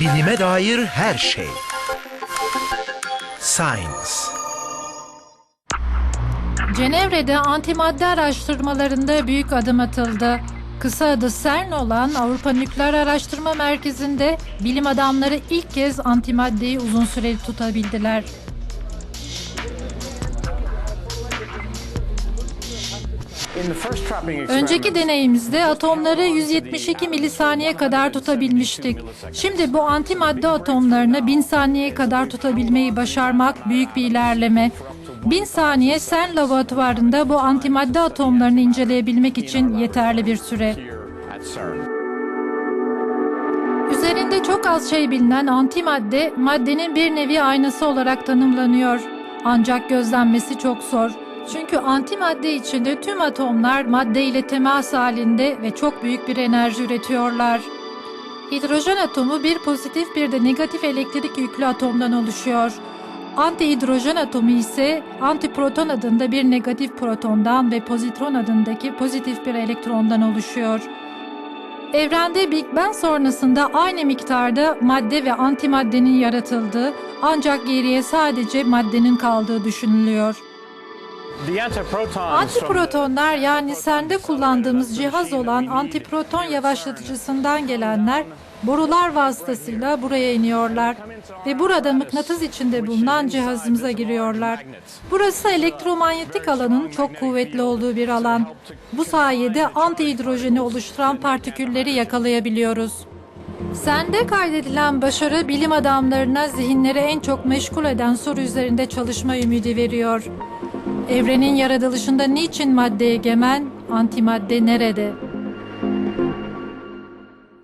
Bilime dair her şey. Science. Cenevre'de antimadde araştırmalarında büyük adım atıldı. Kısa adı CERN olan Avrupa Nükleer Araştırma Merkezi'nde bilim adamları ilk kez antimaddeyi uzun süreli tutabildiler. Önceki deneyimizde atomları 172 milisaniye kadar tutabilmiştik. Şimdi bu antimadde atomlarını 1000 saniye kadar tutabilmeyi başarmak büyük bir ilerleme. 1000 saniye CERN laboratuvarında bu antimadde atomlarını inceleyebilmek için yeterli bir süre. Üzerinde çok az şey bilinen antimadde, maddenin bir nevi aynası olarak tanımlanıyor. Ancak gözlenmesi çok zor. Çünkü antimadde içinde tüm atomlar madde ile temas halinde ve çok büyük bir enerji üretiyorlar. Hidrojen atomu bir pozitif bir de negatif elektrik yüklü atomdan oluşuyor. Antihidrojen atomu ise antiproton adında bir negatif protondan ve pozitron adındaki pozitif bir elektrondan oluşuyor. Evrende Big Bang sonrasında aynı miktarda madde ve antimaddenin yaratıldığı ancak geriye sadece maddenin kaldığı düşünülüyor. Antiprotonlar yani sende kullandığımız cihaz olan antiproton yavaşlatıcısından gelenler borular vasıtasıyla buraya iniyorlar ve burada mıknatıs içinde bulunan cihazımıza giriyorlar. Burası elektromanyetik alanın çok kuvvetli olduğu bir alan. Bu sayede antihidrojeni oluşturan partikülleri yakalayabiliyoruz. Sende kaydedilen başarı bilim adamlarına zihinleri en çok meşgul eden soru üzerinde çalışma ümidi veriyor. Evrenin yaratılışında niçin madde egemen, antimadde nerede?